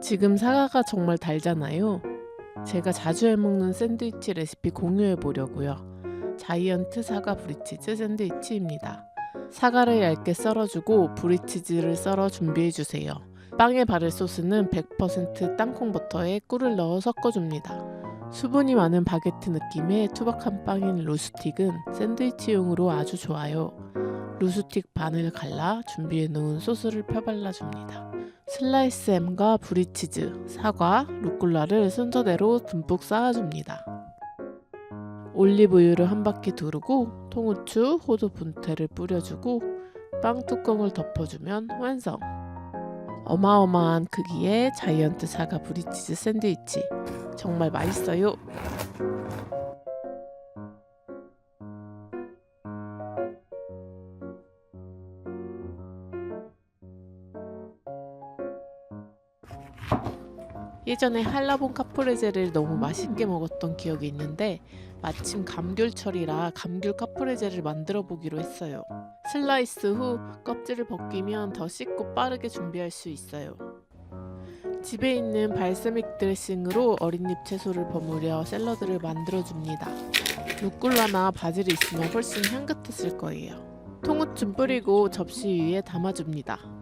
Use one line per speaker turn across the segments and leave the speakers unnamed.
지금 사과가 정말 달잖아요. 제가 자주 해먹는 샌드위치 레시피 공유해 보려고요. 자이언트 사과 브리치즈 샌드위치입니다. 사과를 얇게 썰어주고 브리치즈를 썰어 준비해 주세요. 빵에 바를 소스는 100% 땅콩 버터에 꿀을 넣어 섞어줍니다. 수분이 많은 바게트 느낌의 투박한 빵인 루스틱은 샌드위치용으로 아주 좋아요. 루스틱 반을 갈라 준비해 놓은 소스를 펴발라 줍니다. 슬라이스 햄과 브리치즈, 사과, 루꼴라를 순서대로 듬뿍 쌓아줍니다. 올리브유를 한 바퀴 두르고 통후추, 호두 분태를 뿌려주고 빵 뚜껑을 덮어주면 완성. 어마어마한 크기의 자이언트 사과 브리치즈 샌드위치 정말 맛있어요. 예전에 한라봉 카프레제를 너무 맛있게 먹었던 기억이 있는데 마침 감귤철이라 감귤 카프레제를 만들어 보기로 했어요. 슬라이스 후 껍질을 벗기면 더 씻고 빠르게 준비할 수 있어요. 집에 있는 발사믹 드레싱으로 어린잎 채소를 버무려 샐러드를 만들어 줍니다. 루꼴라나 바질이 있으면 훨씬 향긋했을 거예요. 통후추 뿌리고 접시 위에 담아줍니다.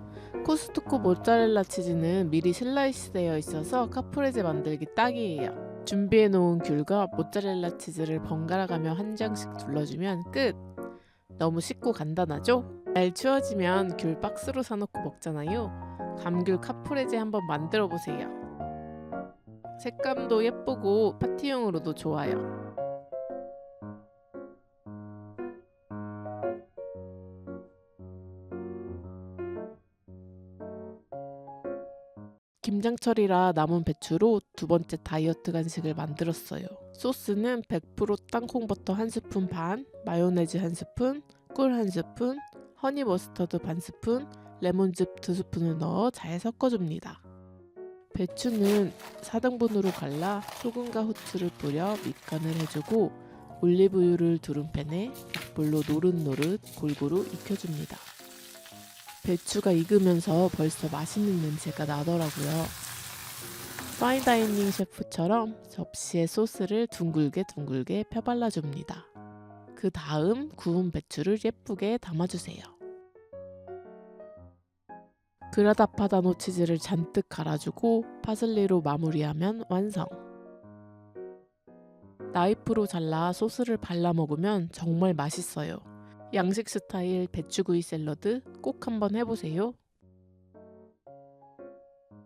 코스트코 모짜렐라 치즈는 미리 슬라이스 되어 있어서 카프레제 만들기 딱이에요. 준비해 놓은 귤과 모짜렐라 치즈를 번갈아 가며 한 장씩 둘러주면 끝! 너무 쉽고 간단하죠? 날 추워지면 귤 박스로 사놓고 먹잖아요. 감귤 카프레제 한번 만들어 보세요. 색감도 예쁘고 파티용으로도 좋아요. 김장철이라 남은 배추로 두 번째 다이어트 간식을 만들었어요. 소스는 100% 땅콩버터 한 스푼 반, 마요네즈 한 스푼, 꿀 한 스푼, 허니 머스터드 반 스푼, 레몬즙 두 스푼을 넣어 잘 섞어줍니다. 배추는 4등분으로 갈라 소금과 후추를 뿌려 밑간을 해주고 올리브유를 두른 팬에 약불로 노릇노릇 골고루 익혀줍니다. 배추가 익으면서 벌써 맛있는 냄새가 나더라고요. 파인다이닝 셰프처럼 접시에 소스를 둥글게 둥글게 펴발라줍니다. 그 다음 구운 배추를 예쁘게 담아주세요. 그라다파다노 치즈를 잔뜩 갈아주고 파슬리로 마무리하면 완성. 나이프로 잘라 소스를 발라 먹으면 정말 맛있어요. 양식 스타일 배추구이 샐러드 꼭 한번 해보세요.